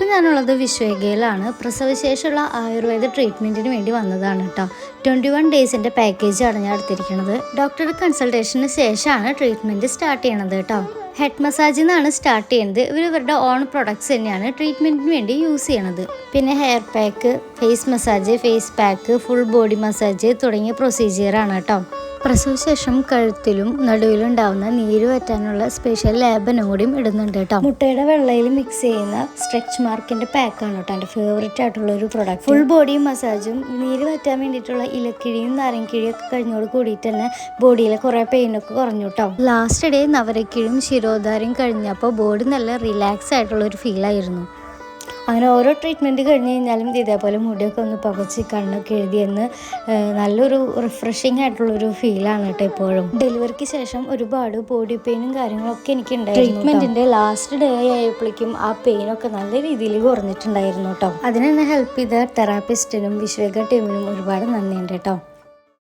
ഇപ്പം ഞാനുള്ളത് വിശ്വഗയിലാണ് പ്രസവശേഷമുള്ള ആയുർവേദ ട്രീറ്റ്മെന്റിന് വേണ്ടി വന്നതാണ് കേട്ടോ ട്വന്റി വൺ ഡേയ്സിന്റെ പാക്കേജാണ് ഞാൻ എടുത്തിരിക്കുന്നത്. ഡോക്ടറുടെ കൺസൾട്ടേഷന് ശേഷമാണ് ട്രീറ്റ്മെന്റ് സ്റ്റാർട്ട് ചെയ്യണത് കേട്ടോ ഹെഡ് മസാജിൽ നിന്നാണ് സ്റ്റാർട്ട് ചെയ്യുന്നത്. ഇവർ ഇവരുടെ ഓൺ പ്രൊഡക്ട്സ് തന്നെയാണ് ട്രീറ്റ്മെന്റിന് വേണ്ടി യൂസ് ചെയ്യണത്. പിന്നെ hair pack face massage face pack full body massage തുടങ്ങിയ പ്രൊസീജിയറാണ് കേട്ടോ. പ്രസവശേഷം കഴുത്തിലും നടുവിലും ഉണ്ടാവുന്ന നീര് വറ്റാനുള്ള സ്പെഷ്യൽ ലേബനും കൂടിയും ഇടുന്നുണ്ട് കേട്ടോ. മുട്ടയുടെ വെള്ളയിൽ മിക്സ് ചെയ്യുന്ന സ്ട്രെച്ച് മാർക്കിന്റെ പാക്കാണ് കേട്ടോ എന്റെ ഫേവറേറ്റ് ആയിട്ടുള്ള ഒരു പ്രൊഡക്റ്റ് ഫുൾ ബോഡി മസാജും നീര് വറ്റാൻ വേണ്ടിയിട്ടുള്ള ഇലക്കിഴിയും നാരങ്ങിഴിയും ഒക്കെ കഴിഞ്ഞോട് കൂടിയിട്ട് തന്നെ ബോഡിയിലെ കുറേ പെയിനൊക്കെ കുറഞ്ഞു കേട്ടോ. ലാസ്റ്റ് ഡേ നവരക്കിഴും ശിരോധാരയും കഴിഞ്ഞപ്പോൾ ബോഡി നല്ല റിലാക്സ് ആയിട്ടുള്ളൊരു ഫീൽ ആയിരുന്നു. അങ്ങനെ ഓരോ ട്രീറ്റ്മെന്റ് കഴിഞ്ഞ് കഴിഞ്ഞാലും ഇതേപോലെ മുടിയൊക്കെ ഒന്ന് പകച്ച് കണ്ണൊക്കെ എഴുതിയെന്ന് നല്ലൊരു റിഫ്രഷിങ് ആയിട്ടുള്ളൊരു ഫീലാണ് കേട്ടോ എപ്പോഴും ഡെലിവറിക്ക് ശേഷം ഒരുപാട് ബോഡി പെയിനും കാര്യങ്ങളൊക്കെ എനിക്ക് ഉണ്ടായിരുന്നു ട്രീറ്റ്മെന്റിന്റെ ലാസ്റ്റ് ഡേ ആയപ്പോഴേക്കും ആ പെയിനൊക്കെ നല്ല രീതിയിൽ കുറഞ്ഞിട്ടുണ്ടായിരുന്നു കേട്ടോ. അതിനെന്നെ ഹെൽപ്പ് ചെയ്ത തെറാപ്പിസ്റ്റിനും വിശ്വേക ടീമിനും ഒരുപാട് നന്ദിയുണ്ട് കേട്ടോ.